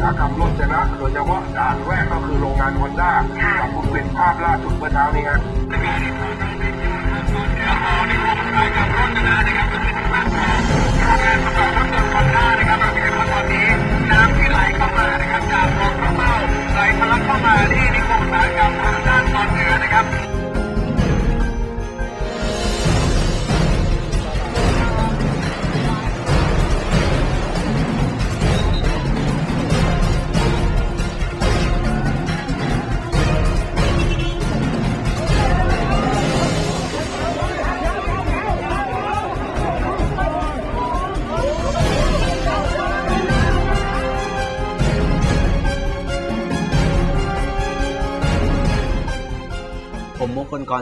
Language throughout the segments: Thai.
ตสาหกรรมโรจนะ โดยเฉพาะด่านแรกก็คือโรงงานฮอนด้ากับคุณเป็นภาพล่าสุดเมื่อเช้านี้ฮะน้ำที่ไหลเข้ามานะครับจากคลองพระเมาไหลทะลักเข้ามาที่นิคมอุตสาหกรรมทางด้านตอนเหนือนะครับ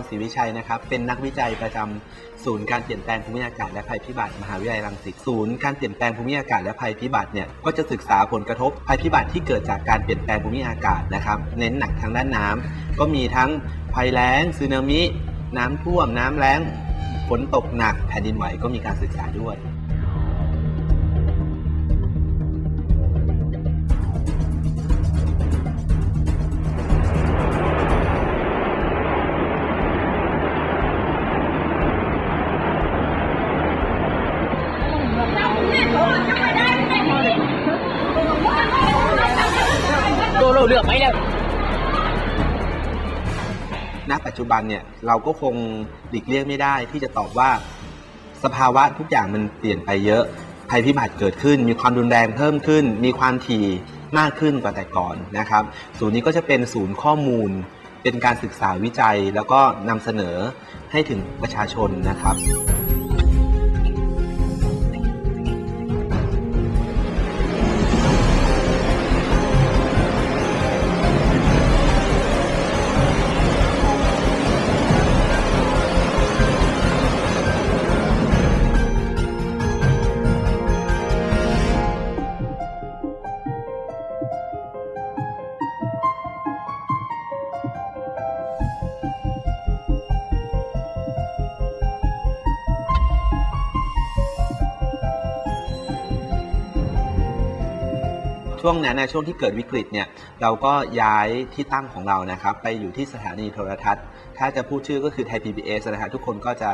ศรีวิชัยนะครับ เป็นนักวิจัยประจำศูนย์การเปลี่ยนแปลงภูมิอากาศและภัยพิบัติมหาวิทยาลัยรังสิตศูนย์การเปลี่ยนแปลงภูมิอากาศและภัยพิบัติเนี่ยก็จะศึกษาผลกระทบภัยพิบัติที่เกิดจากการเปลี่ยนแปลงภูมิอากาศนะครับ เน้นหนักทางด้านน้ำก็มีทั้งภัยแล้งสึนามิ น้ำท่วมน้ำแล้งฝนตกหนักแผ่นดินไหวก็มีการศึกษาด้วย จจุบันเนี่ยเราก็คงหลีกเลี่ยงไม่ได้ ที่จะตอบว่าสภาวะทุกอย่างมันเปลี่ยนไปเยอะภัยพิบัติเกิดขึ้น มีความรุนแรงเพิ่มขึ้น มีความถี่มากขึ้นกว่าแต่ก่อนนะครับ ศูนย์นี้ก็จะเป็นศูนย์ข้อมูล เป็นการศึกษาวิจัย แล้วก็นำเสนอให้ถึงประชาชนนะครับ ช่วงนั้นนะช่วงที่เกิดวิกฤตเนี่ยเราก็ย้ายที่ตั้งของเรานะครับไปอยู่ที่สถานีโทรทัศน์ ถ้าจะพูดชื่อก็คือไทย PBS นะฮะทุกคนก็จะ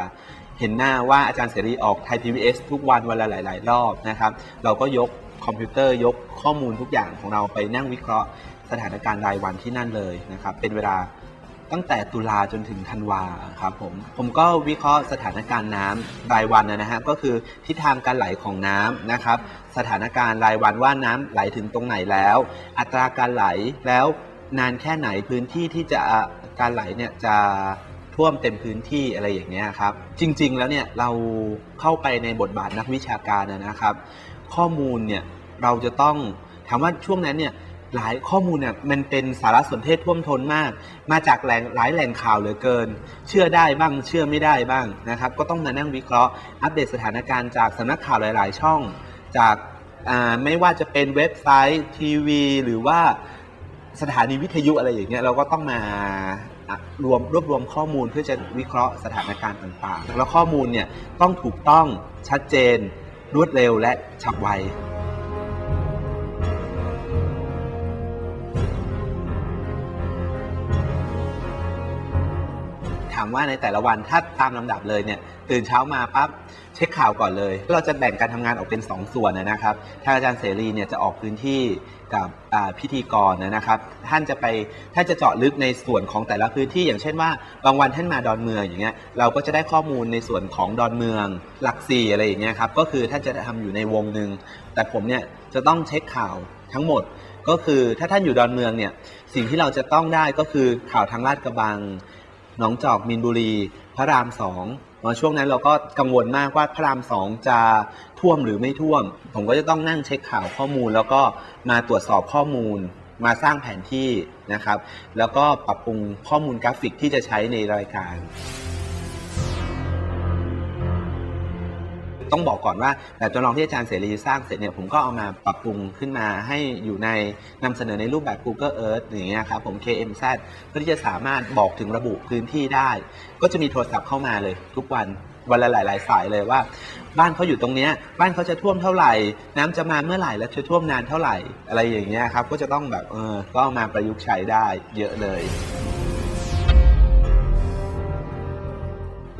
เห็นหน้าว่าอาจารย์เสรีออกไทย PBS ทุกวันวันละหลาย ๆ รอบนะครับ เราก็ยกคอมพิวเตอร์ยกข้อมูลทุกอย่างของเราไปนั่งวิเคราะห์สถานการณ์รายวันที่นั่นเลยนะครับเป็นเวลา ตั้งแต่ตุลาจนถึงธันวาครับผมผมก็วิเคราะห์สถานการณ์น้ำรายวันนะฮะก็คือทิศทางการไหลของน้ำนะครับ สถานการณ์รายวันว่าน้ำไหลถึงตรงไหนแล้ว อัตราการไหลแล้วนานแค่ไหนพื้นที่ที่จะการไหลเนี่ยจะท่วมเต็มพื้นที่อะไรอย่างเงี้ยครับ จริง ๆ แล้วเนี่ยเราเข้าไปในบทบาทนักวิชาการนะนะครับ ข้อมูลเนี่ยเราจะต้องถามว่าช่วงนั้นเนี่ย หลายข้อมูลเนี่ยมันเป็นสารสนเทศท่วมท้นมาก มาจากแหล่งหลายแหล่งข่าวเหลือเกิน เชื่อได้บ้างเชื่อไม่ได้บ้างนะครับ ก็ต้องมานั่งวิเคราะห์อัปเดตสถานการณ์จากสำนักข่าวหลาย ๆ ช่อง จากไม่ว่าจะเป็นเว็บไซต์ทีวี หรือว่าสถานีวิทยุอะไรอย่างเงี้ยเราก็ต้องมารวมรวบรวมข้อมูลเพื่อจะวิเคราะห์สถานการณ์ต่าง ๆ แล้วข้อมูลเนี่ยต้องถูกต้องชัดเจนรวดเร็วและฉับไวามว่าในแต่ละวันถ้าตามลำดับเลยเนี่ยตื่นเช้ามาปั๊บเช็คข่าวก่อนเลย เราจะแบ่งการทำงานออกเป็น 2 ส่วนนะครับท่างอาจารย์เสรีเนี่ยจะออกพื้นที่กับพิธีกรนะครับ ท่านจะไปถ้านจะเจาะลึกในส่วนของแต่ละพื้นที่ อย่างเช่นว่าบางวันท่านมาดอนเมืองอย่างเงี้ยเราก็จะได้ข้อมูลในส่วนของดอนเมืองหลักสี่อะไรอย่างเงี้ยครับก็คือท่านจะทำอยู่ในวงหนึ่งแต่ผมเนี่ยจะต้องเช็คข่าวทั้งหมดก็คือถ้าท่านอยู่ดอนเมืองเนี่ยสิ่งที่เราจะต้องได้ก็คือข่าวทางลาดกระบัง หนองจอกมินบุรี พระรามสองมาช่วงนั้นเราก็กังวลมากว่าพระรามสองจะท่วมหรือไม่ท่วม ผมก็จะต้องนั่งเช็คข่าวข้อมูล แล้วก็มาตรวจสอบข้อมูล มาสร้างแผนที่นะครับ แล้วก็ปรับปรุงข้อมูลกราฟิกที่จะใช้ในรายการ ต้องบอกก่อนว่าแบบจำลองที่อาจารย์เสรีสร้างเสร็จเนี่ยผมก็เอามาปรับปรุงขึ้นมาให้อยู่ในนำเสนอในรูปแบบ Google Earth อย่างเงี้ยครับผม KMZ เพื่อที่จะสามารถบอกถึงระบุพื้นที่ได้ ก็จะมีโทรศัพท์เข้ามาเลยทุกวันวันละหลาย ๆ สายเลยว่า บ้านเขาอยู่ตรงเนี้ยบ้านเขาจะท่วมเท่าไหร่ น้ำจะมาเมื่อไหร่และจะท่วมนานเท่าไหร่อะไรอย่างเงี้ยครับก็จะต้องแบบเออก็เอามาประยุกต์ใช้ได้เยอะเลย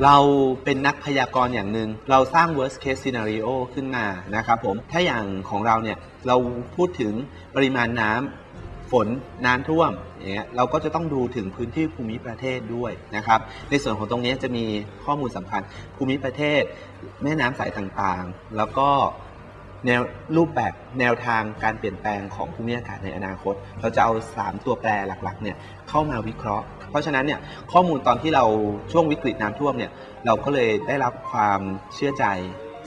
เราเป็นนักพยากรณ์อย่างหนึ่งเราสร้าง worst case scenario ขึ้นมานะครับผมถ้าอย่างของเราเนี่ยเราพูดถึงปริมาณน้ำฝนน้ำท่วมอย่างเงี้ยเราก็จะต้องดูถึงพื้นที่ภูมิประเทศด้วยนะครับ ในส่วนของตรงนี้จะมีข้อมูลสำคัญภูมิประเทศ แม่น้ำสายต่างๆ แล้วก็ แนวรูปแบบแนวทางการเปลี่ยนแปลงของภูมิอากาศในอนาคต เราจะเอา 3 ตัวแปรหลักๆเนี่ยเข้ามาวิเคราะห์ เพราะฉะนั้นเนี่ยข้อมูลตอนที่เราช่วงวิกฤตน้ำท่วมเนี่ยเราก็เลยได้รับความเชื่อใจ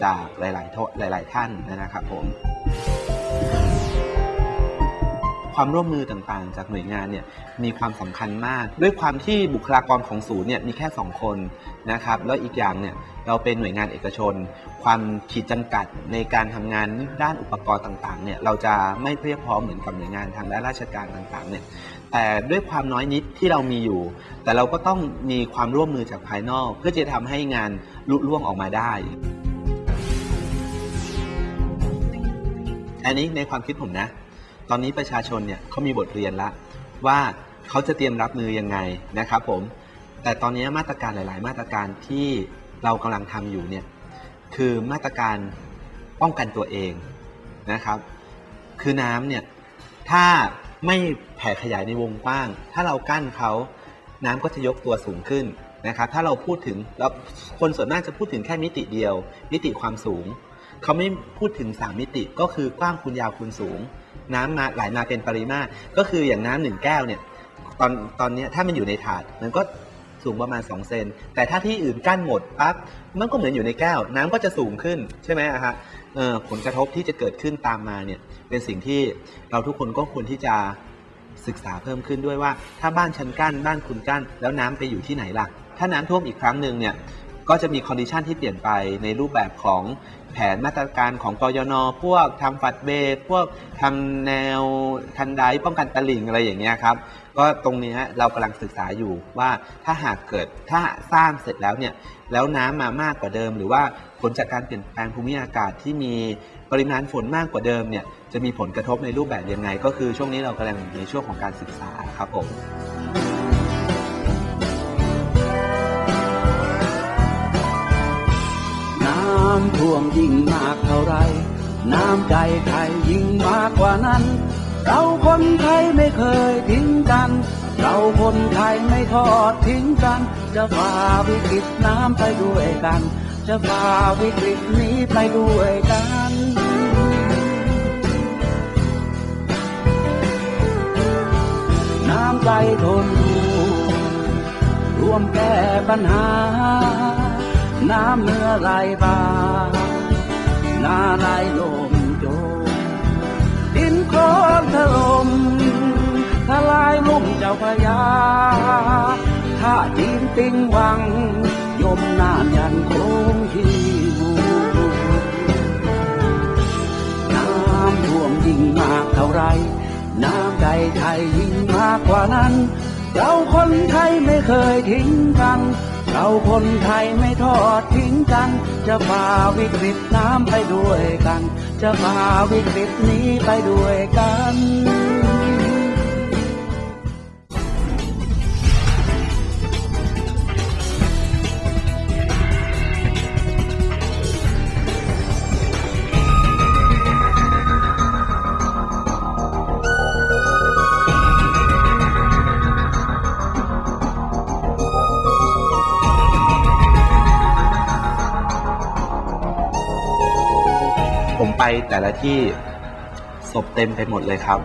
จากหลายๆหลาย ๆ ท่านนะครับผม ความร่วมมือต่างๆ จากหน่วยงานเนี่ยมีความสำคัญมาก ด้วยความที่บุคลากรของศูนย์เนี่ยมีแค่ 2 คนนะครับแล้วอีกอย่างเนี่ยเราเป็นหน่วยงานเอกชน ความขีดจำกัดในการทำงานด้านอุปกรณ์ต่างๆเนี่ยเราจะไม่เพียบพร้อมเหมือนกับหน่วยงานทางด้านราชการต่างๆเนี่ยแต่ด้วยความน้อยนิดที่เรามีอยู่ แต่เราก็ต้องมีความร่วมมือจากภายนอก เพื่อจะทำให้งานลุล่วงออกมาได้อันนี้ในความคิดผมนะ ตอนนี้ประชาชนเนี่ยเขามีบทเรียนละว่าเขาจะเตรียมรับมือยังไงนะครับผม แต่ตอนนี้มาตรการหลาย ๆ มาตรการที่เรากำลังทำอยู่เนี่ยคือมาตรการป้องกันตัวเองนะครับ คือน้ำเนี่ยถ้าไม่แผ่ขยายในวงกว้าง ถ้าเรากั้นเขาน้ำก็จะยกตัวสูงขึ้นนะครับถ้าเราพูดถึงแล้วคนส่วนมากจะพูดถึงแค่มิติเดียว มิติความสูง เขาไม่พูดถึง 3 มิติก็คือกว้างคูณยาวคูณสูง น้ำมาไหลมาเป็นปริมาตร ก็คืออย่างน้ำหนึ่งแก้วเนี่ยตอนตอนนี้ถ้ามันอยู่ในถาดมันก็สูงประมาณ 2 เซน แต่ถ้าที่อื่นกั้นหมดปั๊บมันก็เหมือนอยู่ในแก้ว น้ำก็จะสูงขึ้นใช่ไหมอะฮะผลกระทบที่จะเกิดขึ้นตามมาเนี่ยเป็นสิ่งที่เราทุกคนก็ควรที่จะศึกษาเพิ่มขึ้นด้วยว่า ถ้าบ้านชั้นกั้นบ้านคุณกั้น แล้วน้ำไปอยู่ที่ไหนล่ะ ถ้าน้ำท่วมอีกครั้งหนึ่งเนี่ยก็จะมีคอนดิชันที่เปลี่ยนไปในรูปแบบของ ผนมาตรการของกยน พวกทำฝัดเบพวกทำแนวคันไดป้องกันตลิ่งอะไรอย่างเงี้ยครับ ก็ตรงนี้เรากำลังศึกษาอยู่ว่าถ้าหากเกิดถ้าสร้างเสร็จแล้วเนี่ยแล้วน้ำมามากกว่าเดิม หรือว่าผลจากการเปลี่ยนแปลงภูมิอากาศที่มีปริมาณฝนมากกว่าเดิมเนี่ยจะมีผลกระทบในรูปแบบยังไง ก็คือช่วงนี้เรากำลังอยู่ในช่วงของการศึกษาครับผม ท่วมยิ่งมากเท่าไร น้ำใจใครยิ่งมากกว่านั้น เราคนไทยไม่เคยทิ้งกัน เราคนไทยไม่ทอดทิ้งกัน จะฝ่าวิกฤตน้ำไปด้วยกัน จะฝ่าวิกฤตนี้ไปด้วยกันน้ำใจทนร่วมแก้ปัญหา น้ำเมื่อไหลบ่านาไหลลมโจมดินโคลนถล่มทลายลุ่มเจ้าพยาถ้าจีนติงวัง ยมนานยันคงที่หูน้ำท่วมยิ่งมากเท่าไร น้ำใจไทยยิ่งมากกว่านั้น เราคนไทยไม่เคยทิ้งกัน เราคนไทยไม่ทอดทิ้งกัน จะฝ่าวิกฤตน้ำไปด้วยกัน จะฝ่าวิกฤตนี้ไปด้วยกัน ผมไปแต่ละที่ศพเต็มไปหมดเลยครับ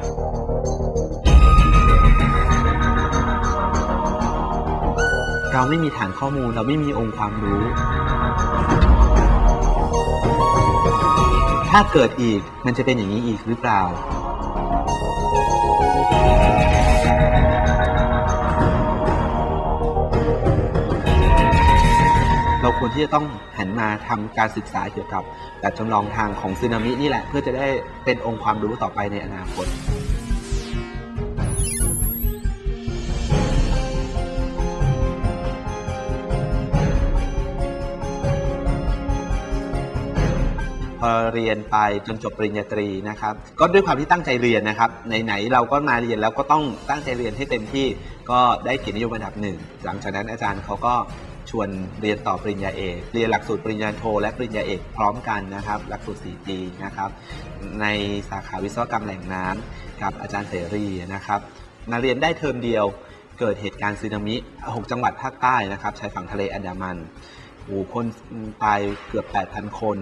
เราไม่มีฐานข้อมูลเราไม่มีองค์ความรู้ ถ้าเกิดอีกมันจะเป็นอย่างนี้อีกหรือเปล่า ควรที่จะต้องหันมาทำการศึกษาเกี่ยวกับแบบจำลองทางของสึนามินี่แหละ เพื่อจะได้เป็นองค์ความรู้ต่อไปในอนาคตพอเรียนไปจนจบปริญญาตรีนะครับ ก็ด้วยความที่ตั้งใจเรียนนะครับไหนๆเราก็มาเรียนแล้วก็ต้องตั้งใจเรียนให้เต็มที่ก็ได้เกียรตินิยมอันดับหนึ่งหลังจากนั้นอาจารย์เขาก็ ชวนเรียนต่อปริญญาเอกเรียนหลักสูตรปริญญาโทและปริญญาเอกพร้อมกันนะครับ หลักสูตร 4 ปีนะครับ ในสาขาวิศวกรรมแหล่งน้ำกับอาจารย์เสรีนะครับ มาเรียนได้เทอมเดียวเกิดเหตุการณ์สึนามิ 6 จังหวัดภาคใต้นะครับชายฝั่งทะเลอันดามันโอ้คนตายเกือบ 8,000 คน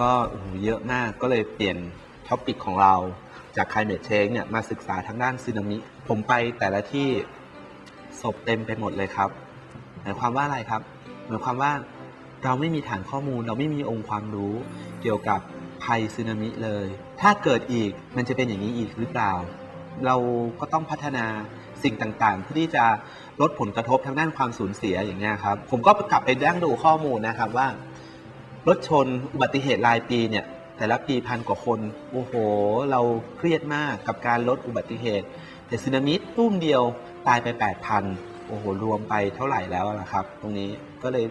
ก็โอ้เยอะมากก็เลยเปลี่ยนท็อปิกของเราจาก climate change เนี่ยมาศึกษาทางด้านสึนามิ ผมไปแต่ละที่ศพเต็มไปหมดเลยครับ มายความว่าอะไรครับ หมายความว่าเราไม่มีฐานข้อมูล เราไม่มีองค์ความรู้เกี่ยวกับภัยสึนามิเลย ถ้าเกิดอีกมันจะเป็นอย่างนี้อีกหรือเปล่า เราก็ต้องพัฒนาสิ่งต่างๆเพื่อที่จะลดผลกระทบทางด้านความสูญเสียอย่างเงี้ยครับ ผมก็กลับไปดั้งดูข้อมูลนะครับว่ารถชนอุบัติเหตุรายปีเนี่ยแต่ละปีพันกว่าคน โอ้โห เราเครียดมากกับการลดอุบัติเหตุ แต่สึนามิตุ้มเดียวตายไป 8,000 โอ้โหรวมไปเท่าไหร่แล้วล่ะครับ ตรงนี้ก็เลย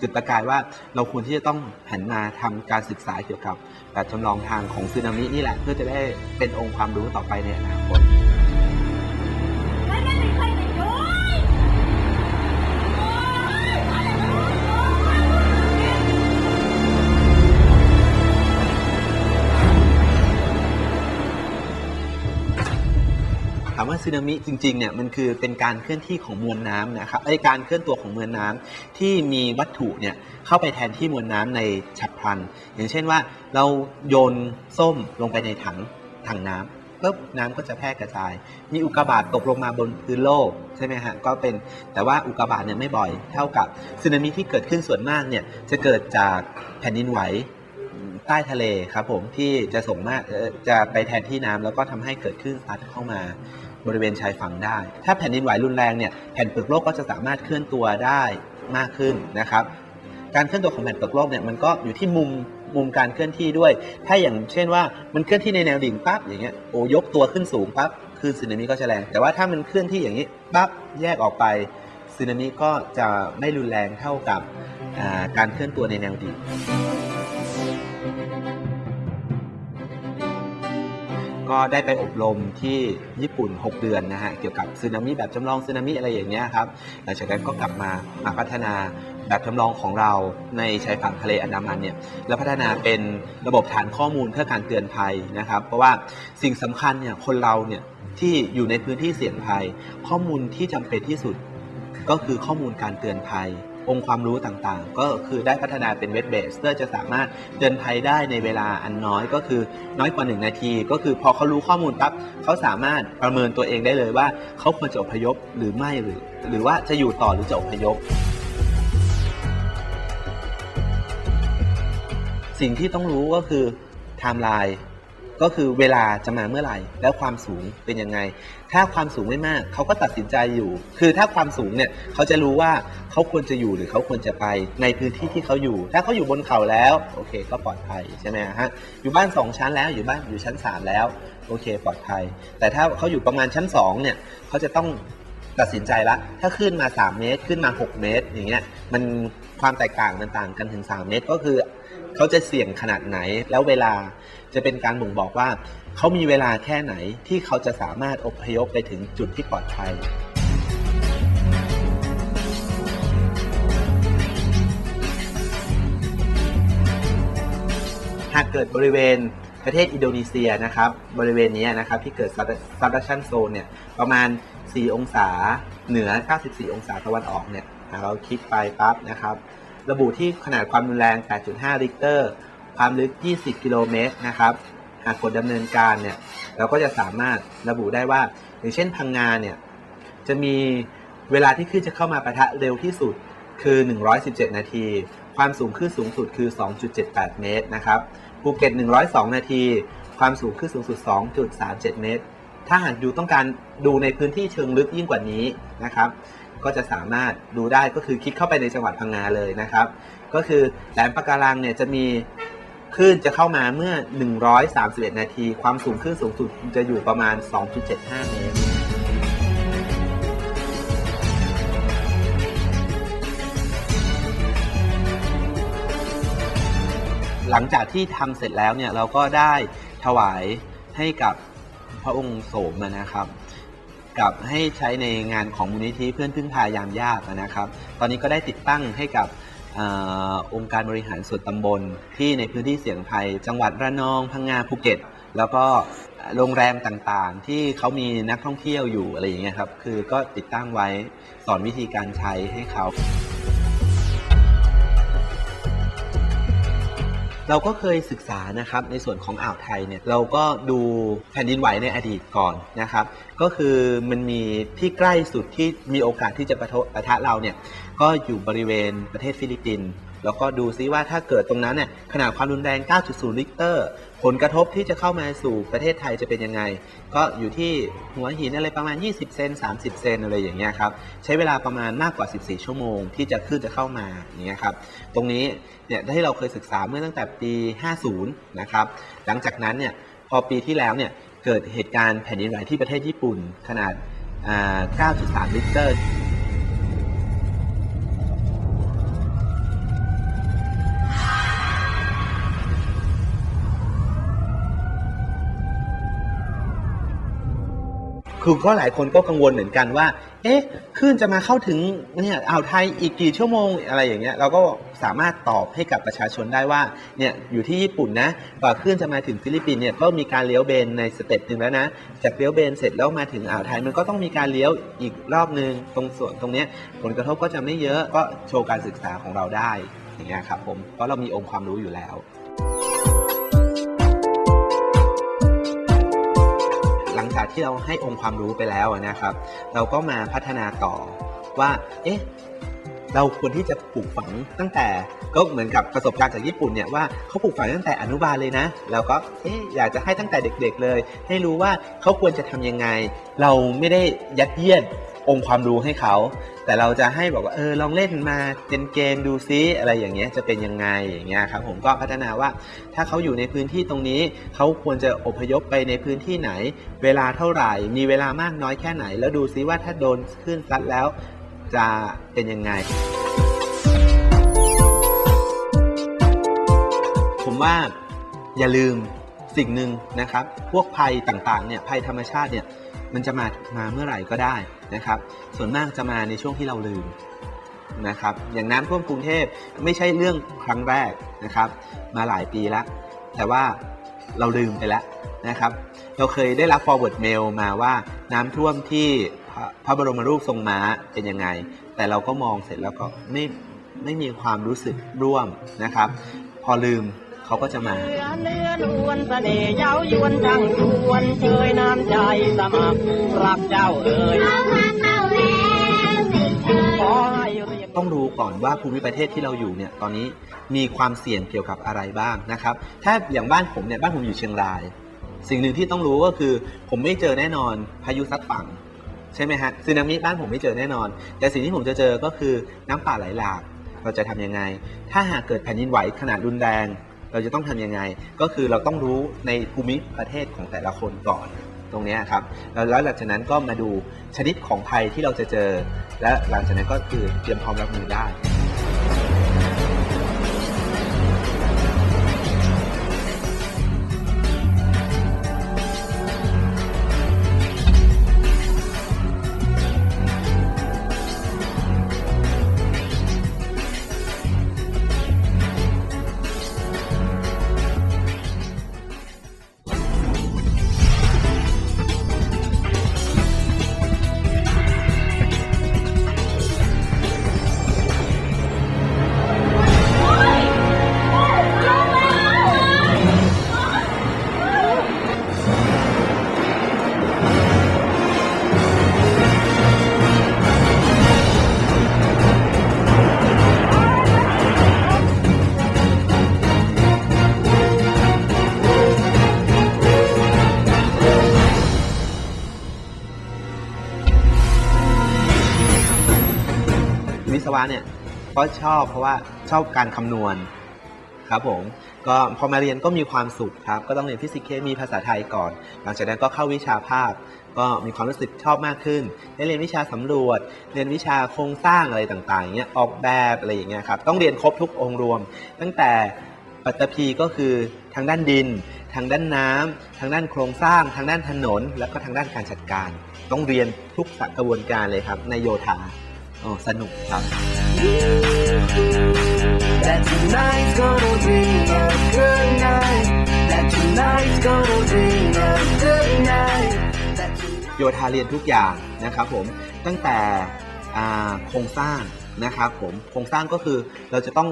จุดประกายว่าเราควรที่จะต้องหันมาทำการศึกษาเกี่ยวกับแบบจำลองทางของสึนามินี่แหละ เพื่อจะได้เป็นองค์ความรู้ต่อไปในอนาคตามว่าสึนามิจริงๆเนี่ยมันคือเป็นการเคลื่อนที่ของมวลน้ำนะครับไอการเคลื่อนตัวของมวลน้ำที่มีวัตถุเนี่ยเข้าไปแทนที่มวลน้ำในฉับพลัน อย่างเช่นว่าเราโยนส้มลงไปในถังถังน้ำปุ๊บน้ำก็จะแพร่กระจาย มีอุกกาบาตตกลงมาบนพื้นโลกใช่ไหมฮะก็เป็นแต่ว่าอุกกาบาตเนี่ยไม่บ่อยเท่ากับสึนามิที่เกิดขึ้นส่วนมากเนี่ยจะเกิดจากแผ่นดินไหวใต้ทะเลครับผมที่จะส่งมากจะไปแทนที่น้ำแล้วก็ทำให้เกิดคลื่นซัดเข้ามา บริเวณชายฝั่งได้ ถ้าแผ่นดินไหวรุนแรงเนี่ยแผ่นเปลือกโลกก็จะสามารถเคลื่อนตัวได้มากขึ้นนะครับ การเคลื่อนตัวของแผ่นเปลือกโลกเนี่ยมันก็อยู่ที่มุมมุมการเคลื่อนที่ด้วย ถ้าอย่างเช่นว่ามันเคลื่อนที่ในแนวดิ่งปั๊บอย่างเงี้ยโอ้ยกตัวขึ้นสูงปั๊บคลื่นสึนามิก็จะแรง แต่ว่าถ้ามันเคลื่อนที่อย่างนี้ปั๊บแยกออกไปสึนามิก็จะไม่รุนแรงเท่ากับการเคลื่อนตัวในแนวดิ่ง ก็ได้ไปอบรมที่ญี่ปุ่น 6 เดือนนะฮะเกี่ยวกับสึนามิแบบจำลองสึนามิอะไรอย่างเงี้ยครับหลังจากนั้นก็กลับมามาพัฒนาแบบจำลองของเราในชายฝั่งทะเลอันดามันเนี่ยแล้วพัฒนาเป็นระบบฐานข้อมูลเพื่อการเตือนภัยนะครับ เพราะว่าสิ่งสำคัญเนี่ยคนเราเนี่ยที่อยู่ในพื้นที่เสี่ยงภัย ข้อมูลที่จำเป็นที่สุดก็คือข้อมูลการเตือนภัย องค์ความรู้ต่างๆ ก็คือได้พัฒนาเป็นเว็บเบสเพื่อจะสามารถเตือนภัยได้ในเวลาอันน้อยก็คือน้อยกว่า 1 นาที ก็คือพอเขารู้ข้อมูลปั๊บเขาสามารถประเมินตัวเองได้เลยว่าเขาควรจะอพยพหรือไม่หรือ หรือว่าจะอยู่ต่อหรือจะอพยพสิ่งที่ต้องรู้ก็คือไทม์ไลน์ ก็คือเวลาจะมาเมื่อไหร่ แล้วความสูงเป็นยังไง ถ้าความสูงไม่มากเขาก็ตัดสินใจอยู่ คือถ้าความสูงเนี่ยเขาจะรู้ว่าเขาควรจะอยู่หรือเขาควรจะไปในพื้นที่ที่เขาอยู่ ถ้าเขาอยู่บนเขาแล้วโอเค ก็ปลอดภัยใช่ไหมฮะอยู่บ้าน 2 ชั้นแล้วอยู่บ้านอยู่ชั้น 3 แล้วโอเค ปลอดภัย แต่ถ้าเขาอยู่ประมาณชั้น2เนี่ยเขาจะต้องตัดสินใจละถ้าขึ้นมา 3 เมตรขึ้นมา 6 เมตร อย่างเงี้ยมันความแตกต่างมันต่างกันถึง 3 เมตรก็คือเขาจะเสี่ยงขนาดไหนแล้วเวลา จะเป็นการบ่งบอกว่า เขามีเวลาแค่ไหนที่เขาจะสามารถอพยพไปถึงจุดที่ปลอดภัย หากเกิดบริเวณประเทศอินโดนีเซียนะครับ บริเวณนี้นะครับที่เกิดซับดักชันโซนเนี่ยประมาณ 4 องศาเหนือ 94 องศาตะวันออกเนี่ยหากเราคลิกไปปั๊บนะครับ ระบุที่ขนาดความรุนแรง 8.5 ริกเตอร์ ความลึก 20 กิโลเมตรนะครับ หากกดดำเนินการเนี่ยเราก็จะสามารถระบุได้ว่า อย่างเช่นพังงาเนี่ยจะมีเวลาที่คลื่นจะเข้ามาปะทะเร็วที่สุดคือ 117 นาที ความสูงคลื่นสูงสุดคือ 2.78 เมตรนะครับภูเก็ต 102 นาที ความสูงคลื่นสูงสุด 2.37 เมตร ถ้าหากอยู่ต้องการดูในพื้นที่เชิงลึกยิ่งกว่านี้นะครับ ก็จะสามารถดูได้ก็คือคลิกเข้าไปในจังหวัดพังงาเลยนะครับ ก็คือแหลมปะการังเนี่ยจะมี คลื่นจะเข้ามาเมื่อ 131 นาที ความสูงคลื่นสูงสุดจะอยู่ประมาณ 2.75 เมตร หลังจากที่ทำเสร็จแล้วเนี่ยเราก็ได้ถวายให้กับพระองค์โสมนะครับ กับให้ใช้ในงานของมูลนิธิเพื่อนพึ่งพายามยากนะครับ ตอนนี้ก็ได้ติดตั้งให้กับ อองค์การบริหารส่วนตำบล ที่ในพื้นที่เสี่ยงภัย จังหวัดระนองพังงาภูเก็ต แล้วก็โรงแรมต่างๆ ที่เขามีนักท่องเที่ยวอยู่อะไรอย่างเงี้ยครับ คือก็ติดตั้งไว้สอนวิธีการใช้ให้เขา เราก็เคยศึกษานะครับในส่วนของอ่าวไทยเนี่ยเราก็ดูแผ่นดินไหวในอดีตก่อนนะครับ ก็คือมันมีที่ใกล้สุดที่มีโอกาสที่จะประทะประทะเราเนี่ยก็อยู่บริเวณประเทศฟิลิปปินส์ แล้วก็ดูซิว่าถ้าเกิดตรงนั้นเนี่ยขนาดความรุนแรง 9.0 ลิกเตอร์ผลกระทบที่จะเข้ามาสู่ประเทศไทยจะเป็นยังไง ก็อยู่ที่หัวหินอะไรประมาณ 20 เซน 30 เซนอะไรอย่างเงี้ยครับใช้เวลาประมาณมากกว่า 14 ชั่วโมงที่จะขึ้นจะเข้ามาอย่างเงี้ยครับตรงนี้เนี่ยที่เราเคยศึกษาเมื่อตั้งแต่ปี 50 นะครับหลังจากนั้นเนี่ยพอปีที่แล้วเนี่ยเกิดเหตุการณ์แผ่นดินไหวที่ประเทศญี่ปุ่นขนาด 9.3 ลิกเตอร์ คือก็หลายคนก็กังวลเหมือนกันว่า เอ๊ะคลื่นจะมาเข้าถึงเนี่ยอ่าวไทยอีกกี่ชั่วโมงอะไรอย่างเงี้ยเราก็สามารถตอบให้กับประชาชนได้ว่าเนี่ยอยู่ที่ญี่ปุ่นนะกว่าคลื่นจะมาถึงฟิลิปปินส์เนี่ยก็มีการเลี้ยวเบนในสเต็ปหนึ่งแล้วนะ จากเลี้ยวเบนเสร็จแล้วมาถึงอ่าวไทยมันก็ต้องมีการเลี้ยวอีกรอบหนึ่งตรงส่วนตรงเนี้ยผลกระทบก็จะไม่เยอะก็โชว์การศึกษาของเราได้อย่างเงี้ยครับผมเพราะเรามีองค์ความรู้อยู่แล้ว ที่เราให้องค์ความรู้ไปแล้วนะครับ เราก็มาพัฒนาต่อว่าเอ๊ะเราควรที่จะปลูกฝังตั้งแต่ก็เหมือนกับประสบการณ์จากญี่ปุ่นเนี่ยว่าเขาปลูกฝังตั้งแต่อนุบาลเลยนะแล้วก็เอ๊ะอยากจะให้ตั้งแต่เด็กๆเลย ให้รู้ว่าเขาควรจะทำยังไง เราไม่ได้ยัดเยียด องค์ความรู้ให้เขา แต่เราจะให้บอกว่าเออลองเล่นมาเป็นเกมดูซิอะไรอย่างเงี้ยจะเป็นยังไงอย่างเงี้ยครับผมก็พัฒนาว่าถ้าเขาอยู่ในพื้นที่ตรงนี้ เขาควรจะอพยพไปในพื้นที่ไหน เวลาเท่าไหร่ มีเวลามากน้อยแค่ไหน แล้วดูซิว่าถ้าโดนคลื่นซัดแล้วจะเป็นยังไง ผมว่าอย่าลืมสิ่งหนึ่งนะครับ พวกภัยต่างๆเนี่ยภัยธรรมชาติเนี่ยมันจะมามาเมื่อไหร่ก็ได้ นะครับ ส่วนมากจะมาในช่วงที่เราลืมนะครับ อย่างน้ำท่วมกรุงเทพไม่ใช่เรื่องครั้งแรกนะครับ มาหลายปีแล้ว แต่ว่าเราลืมไปแล้วนะครับ เราเคยได้รับ forward mail มาว่าน้ำท่วมที่พระพระบรมรูปทรงม้าเป็นยังไง แต่เราก็มองเสร็จแล้วก็ไม่ไม่มีความรู้สึกร่วมนะครับ พอลืม เขาก็จะมาเนื้อเนื้อนวลเสน่ห์เย้ายวนทั้งชวนเชยน้ำใจสมัครรักเจ้าเอ๋ยขอให้เรียนต้องรู้ก่อนว่าภูมิประเทศที่เราอยู่เนี่ยตอนนี้มีความเสี่ยงเกี่ยวกับอะไรบ้างนะครับ ถ้าอย่างบ้านผมเนี่ยบ้านผมอยู่เชียงราย สิ่งหนึ่งที่ต้องรู้ก็คือ ผมไม่เจอแน่นอนพายุซัดฝั่งใช่ไหมฮะซึนามิบ้านผมไม่เจอแน่นอน แต่สิ่งที่ผมจะเจอก็คือน้ำป่าไหลหลากเราจะทำยังไง ถ้าหากเกิดแผ่นดินไหวขนาดรุนแรง เราจะต้องทำยังไง ก็คือเราต้องรู้ในภูมิประเทศของแต่ละคนก่อนตรงนี้ครับแล้วแล้วหลังจากนั้นก็มาดูชนิดของภัยที่เราจะเจอ และหลังจากนั้นก็คือเตรียมพร้อมรับมือได้ะเนี่ยก็ชอบเพราะว่าชอบการคำนวณครับผมก็พอมาเรียนก็มีความสุขครับ ก็ต้องเรียนฟิสิกส์เคมีภาษาไทยก่อน หลังจากนั้นก็เข้าวิชาภาพ ก็มีความรู้สึกชอบมากขึ้น ได้เรียนวิชาสำรวจ เรียนวิชาโครงสร้างอะไรต่างๆอย่างเงี้ยออกแบบอะไรอย่างเงี้ยครับต้องเรียนครบทุกองค์รวม ตั้งแต่ปัตตภีก็คือทางด้านดิน ทางด้านน้ำทางด้านโครงสร้าง ทางด้านถนน แล้วก็ทางด้านการจัดการ ต้องเรียนทุกกระบวนการเลยครับในโยธา อ๋อสนุกครับ That tonight's gonna be a good night. That tonight's gonna be a good night. That tonight- โยธาเรียนทุกอย่างนะครับผมตั้งแต่อ่าโครงสร้างนะครับผมโครงสร้างก็คือเราจะต้อง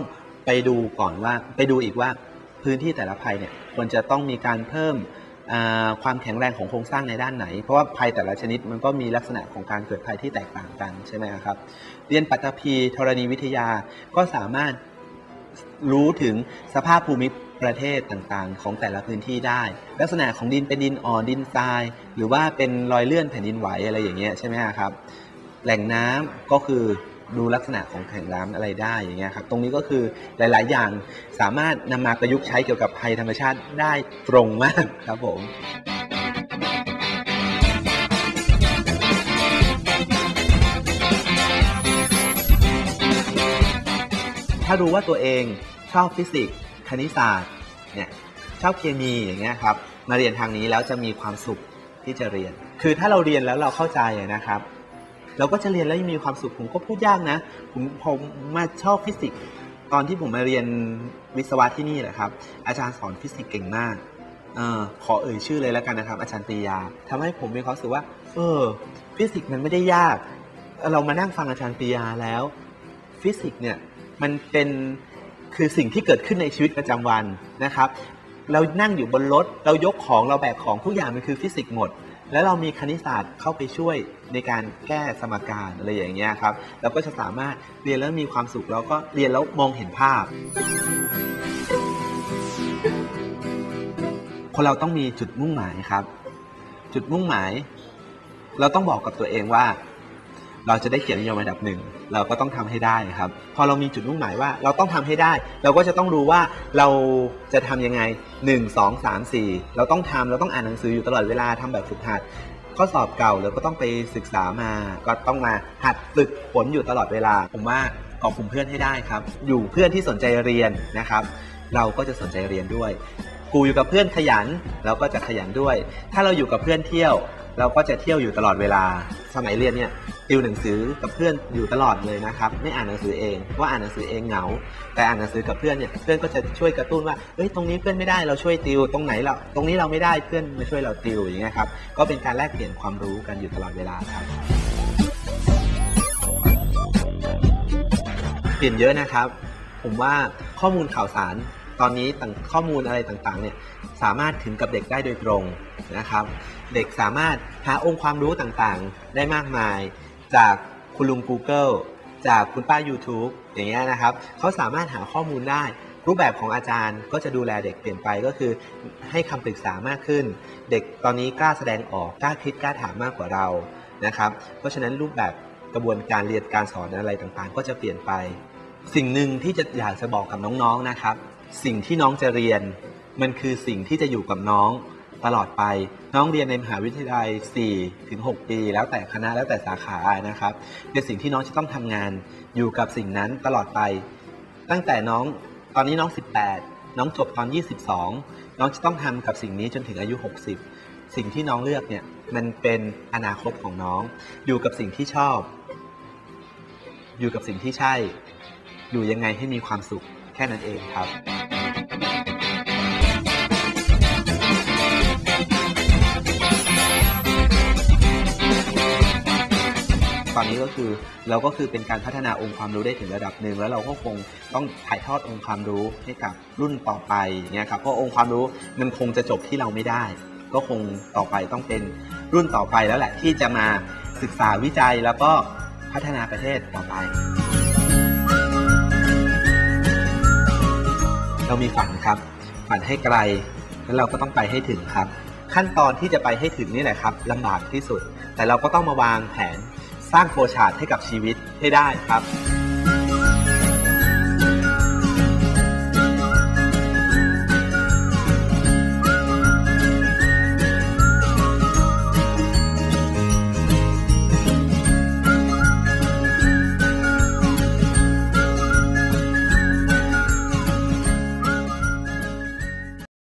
ไปดูก่อนว่าไปดูอีกว่าพื้นที่แต่ละภัยเนี่ยควรจะต้องมีการเพิ่มอ่า ความแข็งแรงของโครงสร้างในด้านไหน เพราะว่าภัยแต่ละชนิดมันก็มีลักษณะของการเกิดภัยที่แตกต่างกันใช่ไหมครับ เรียนปัตภีธรณีวิทยาก็สามารถรู้ถึงสภาพภูมิประเทศต่างๆ ของแต่ละพื้นที่ได้ ลักษณะของดินเป็นดินอ่อนดินทราย หรือว่าเป็นรอยเลื่อนแผ่นดินไหวอะไรอย่างเงี้ยใช่ไหมครับแหล่งน้ำก็คือ ดูลักษณะของแหล่งน้ำอะไรได้อย่างเงี้ยครับตรงนี้ก็คือหลาย ๆ อย่างสามารถนำมาประยุกต์ใช้เกี่ยวกับภัยธรรมชาติได้ตรงมากครับผมถ้ารู้ว่าตัวเองชอบฟิสิกส์คณิตศาสตร์เนี่ยชอบเคมีอย่างเงี้ยครับมาเรียนทางนี้แล้วจะมีความสุขที่จะเรียน คือถ้าเราเรียนแล้วเราเข้าใจนะครับ เราก็จะเรียนแล้วยังมีความสุขผมก็พูดยากนะ ผมผมมาชอบฟิสิกส์ตอนที่ผมมาเรียนวิศวะที่นี่แหละครับ อาจารย์สอนฟิสิกส์เก่งมากเออขอเอ่ยชื่อเลยแล้วกันนะครับ อาจารย์ปรียาทำให้ผมมีความรู้สึกว่า เออ ฟิสิกส์มันไม่ได้ยาก เรามานั่งฟังอาจารย์ปรียาแล้ว ฟิสิกส์เนี่ยมันเป็นคือสิ่งที่เกิดขึ้นในชีวิตประจำวันนะครับ เรานั่งอยู่บนรถเรายกของเราแบกของทุกอย่างมันคือฟิสิกส์หมด แล้วเรามีคณิตศาสตร์เข้าไปช่วยในการแก้สมการอะไรอย่างเงี้ยครับเราก็จะสามารถเรียนแล้วมีความสุขแล้วก็เรียนแล้วมองเห็นภาพ คนเราต้องมีจุดมุ่งหมายครับ จุดมุ่งหมาย เราต้องบอกกับตัวเองว่า เราจะได้เขียนนิยมอันดับหนึ่ง เราก็ต้องทำให้ได้ครับ พอเรามีจุดมุ่งหมายว่าเราต้องทำให้ได้ เราก็จะต้องรู้ว่าเราจะทำยังไง 1 2 3 4 เราต้องทำเราต้องอ่านหนังสืออยู่ตลอดเวลาทำแบบฝึกหัดข้อสอบเก่าเราก็ต้องไปศึกษามา ก็ต้องมาหัดฝึกฝนอยู่ตลอดเวลา ผมว่าเกาะกลุ่มเพื่อนให้ได้ครับ อยู่เพื่อนที่สนใจเรียนนะครับ เราก็จะสนใจเรียนด้วย กูอยู่กับเพื่อนขยัน เราก็จะขยันด้วย ถ้าเราอยู่กับเพื่อนเที่ยว เราก็จะเที่ยวอยู่ตลอดเวลา สมัยเรียนเนี่ยติวหนังสือกับเพื่อนอยู่ตลอดเลยนะครับ ไม่อ่านหนังสือเองว่าอ่านหนังสือเองเหงา แต่อ่านหนังสือกับเพื่อนเนี่ยเพื่อนก็จะช่วยกระตุ้นว่าเอ้ยตรงนี้เพื่อนไม่ได้เราช่วยติวตรงไหนเราตรงนี้เราไม่ได้เพื่อนมาช่วยเราติวอย่างเงี้ยครับก็เป็นการแลกเปลี่ยนความรู้กันอยู่ตลอดเวลาครับเปลี่ยนเยอะนะครับ ผมว่าข้อมูลข่าวสารตอนนี้ต่างข้อมูลอะไรต่างๆเนี่ยสามารถถึงกับเด็กได้โดยตรงนะครับ เด็กสามารถหาองค์ความรู้ต่างๆ ได้มากมาย จากคุณลุง Google จากคุณป้า YouTube อย่างเงี้ยนะครับเขาสามารถหาข้อมูลได้ รูปแบบของอาจารย์ก็จะดูแลเด็กเปลี่ยนไปก็คือให้คำปรึกษามากขึ้น เด็กตอนนี้กล้าแสดงออกกล้าคิดกล้าถามมากกว่าเรานะครับเพราะฉะนั้นรูปแบบกระบวนการเรียนการสอนอะไรต่างๆ ก็จะเปลี่ยนไป สิ่งหนึ่งที่จะอยากจะบอกกับน้องๆนะครับ สิ่งที่น้องจะเรียน มันคือสิ่งที่จะอยู่กับน้อง ตลอดไป น้องเรียนในมหาวิทยาลัย 4 ถึง 6 ปี แล้วแต่คณะแล้วแต่สาขานะครับเป็นสิ่งที่น้องจะต้องทำงานอยู่กับสิ่งนั้นตลอดไป ตั้งแต่น้องตอนนี้น้อง 18 น้องจบตอน 22 น้องจะต้องทำกับสิ่งนี้จนถึงอายุ 60 สิ่งที่น้องเลือกเนี่ยมันเป็นอนาคตของน้อง อยู่กับสิ่งที่ชอบ อยู่กับสิ่งที่ใช่ อยู่ยังไงให้มีความสุขแค่นั้นเองครับ ตอนนี้ก็คือเราก็คือเป็นการพัฒนาองค์ความรู้ได้ถึงระดับหนึ่งแล้วเราก็คงต้องถ่ายทอดองค์ความรู้ให้กับรุ่นต่อไปเงี้ยครับเพราะองค์ความรู้มันคงจะจบที่เราไม่ได้ ก็คงต่อไปต้องเป็นรุ่นต่อไปแล้วแหละที่จะมาศึกษาวิจัยแล้วก็พัฒนาประเทศต่อไป เรามีฝันครับ ฝันให้ไกลแล้วเราก็ต้องไปให้ถึงครับ ขั้นตอนที่จะไปให้ถึงนี่แหละครับลำบากที่สุด แต่เราก็ต้องมาวางแผน สร้างโฟชาร์ดให้กับชีวิตให้ได้ครับ